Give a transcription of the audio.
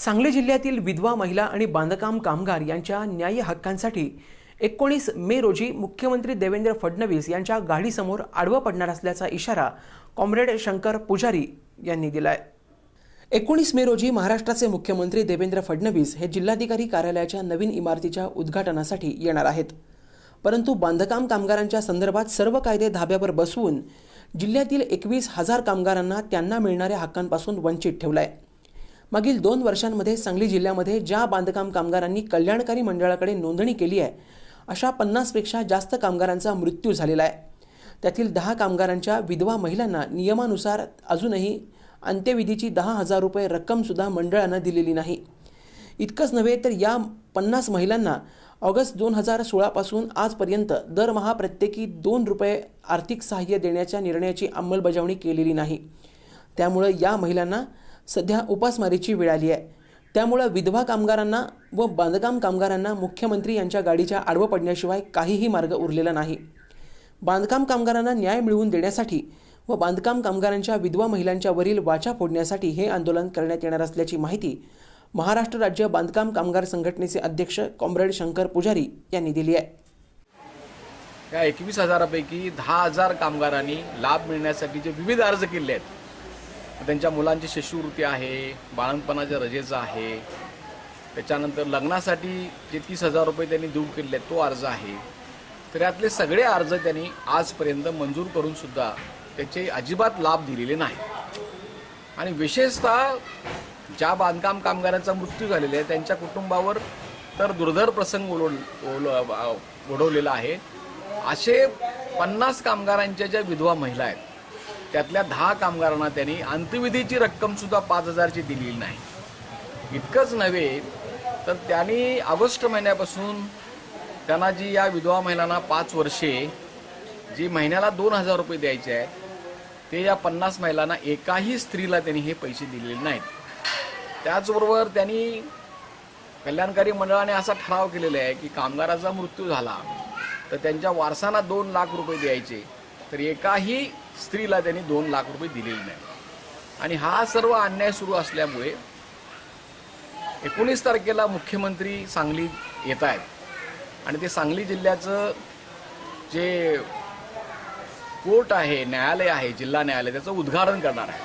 सांगली जिल्ह्यातील विधवा महिला आणि बांधकाम कामगार यांच्या न्याय्य हक्कांसाठी एकोणीस मे रोजी मुख्यमंत्री देवेंद्र फडणवीस यांच्या गाडीसमोर आडवं पडणार असल्याचा इशारा कॉम्रेड शंकर पुजारी यांनी दिलाय. एकोणीस मे रोजी महाराष्ट्राचे मुख्यमंत्री देवेंद्र फडणवीस हे जिल्हाधिकारी कार्यालयाच्या नवीन इमारतीच्या उद्घाटनासाठी येणार आहेत. परंतु बांधकाम कामगारांच्या संदर्भात सर्व कायदे धाब्यावर बसवून जिल्ह्यातील एकवीस हजार कामगारांना त्यांना मिळणाऱ्या हक्कांपासून वंचित ठेवलाय. मागील दोन वर्षांमध्ये सांगली जिल्ह्यामध्ये ज्या बांधकाम कामगारांनी कल्याणकारी मंडळाकडे नोंदणी केली आहे अशा पन्नासपेक्षा जास्त कामगारांचा मृत्यू झालेला आहे. त्यातील दहा कामगारांच्या विधवा महिलांना नियमानुसार अजूनही अंत्यविधीची दहा हजार रुपये रक्कमसुद्धा मंडळानं दिलेली नाही. इतकंच नव्हे तर या पन्नास महिलांना ऑगस्ट दोन हजार सोळापासून आजपर्यंत दरमहा प्रत्येकी दोन रुपये आर्थिक सहाय्य देण्याच्या निर्णयाची अंमलबजावणी केलेली नाही. त्यामुळं या महिलांना सध्या उपासमारीची वेळ आली आहे. त्यामुळं विधवा कामगारांना व बांधकाम कामगारांना मुख्यमंत्री यांच्या गाडीच्या आडवं पडण्याशिवाय काहीही मार्ग उरलेला नाही. बांधकाम कामगारांना न्याय मिळवून देण्यासाठी व बांधकाम कामगारांच्या विधवा महिलांच्यावरील वाचा फोडण्यासाठी हे आंदोलन करण्यात येणार असल्याची माहिती महाराष्ट्र राज्य बांधकाम कामगार संघटनेचे अध्यक्ष कॉम्रेड शंकर पुजारी यांनी दिली आहे. या एकवीस हजारापैकी दहा हजार कामगारांनी लाभ मिळण्यासाठी जे विविध अर्ज केले आहेत त्यांच्या मुलांची शिष्यवृत्ती आहे बाळणपणाच्या रजेचा आहे. त्याच्यानंतर लग्नासाठी जे तीस हजार रुपये त्यांनी देऊ केले आहेत तो अर्ज आहे. तर यातले सगळे अर्ज त्यांनी आजपर्यंत मंजूर करून सुद्धा त्याचे अजिबात लाभ दिलेले नाही आणि विशेषतः ज्या बांधकाम कामगारांचा मृत्यू झालेला आहे त्यांच्या कुटुंबावर तर दुर्धर प्रसंग ओढ- ओढवलेला आहे. असे पन्नास कामगारांच्या ज्या विधवा महिला आहेत त्यातल्या दहा कामगारांना त्यांनी अंत्यविधीची रक्कम सुद्धा पाच हजारची दिलेली नाही. इतकंच नव्हे तर त्यांनी ऑगस्ट महिन्यापासून त्यांना जी या विधवा महिलांना पाच वर्षे जी महिन्याला दोन हजार रुपये द्यायचे आहेत ते या पन्नास महिलांना एकाही स्त्रीला त्यांनी हे पैसे दिलेले नाहीत. त्याचबरोबर त्यांनी कल्याणकारी मंडळाने असा ठराव केलेला आहे की कामगाराचा मृत्यू झाला तर त्यांच्या वारसांना दोन लाख रुपये द्यायचे तर एकाही स्त्रीला त्यांनी दोन लाख रुपये दिलेले नाही आणि हा सर्व अन्याय सुरू असल्यामुळे एकोणीस तारखेला मुख्यमंत्री सांगली येत आहेत. आणि ते सांगली जिल्ह्याचं जे कोर्ट आहे न्यायालय आहे जिल्हा न्यायालय त्याचं उद्घाटन करणार आहे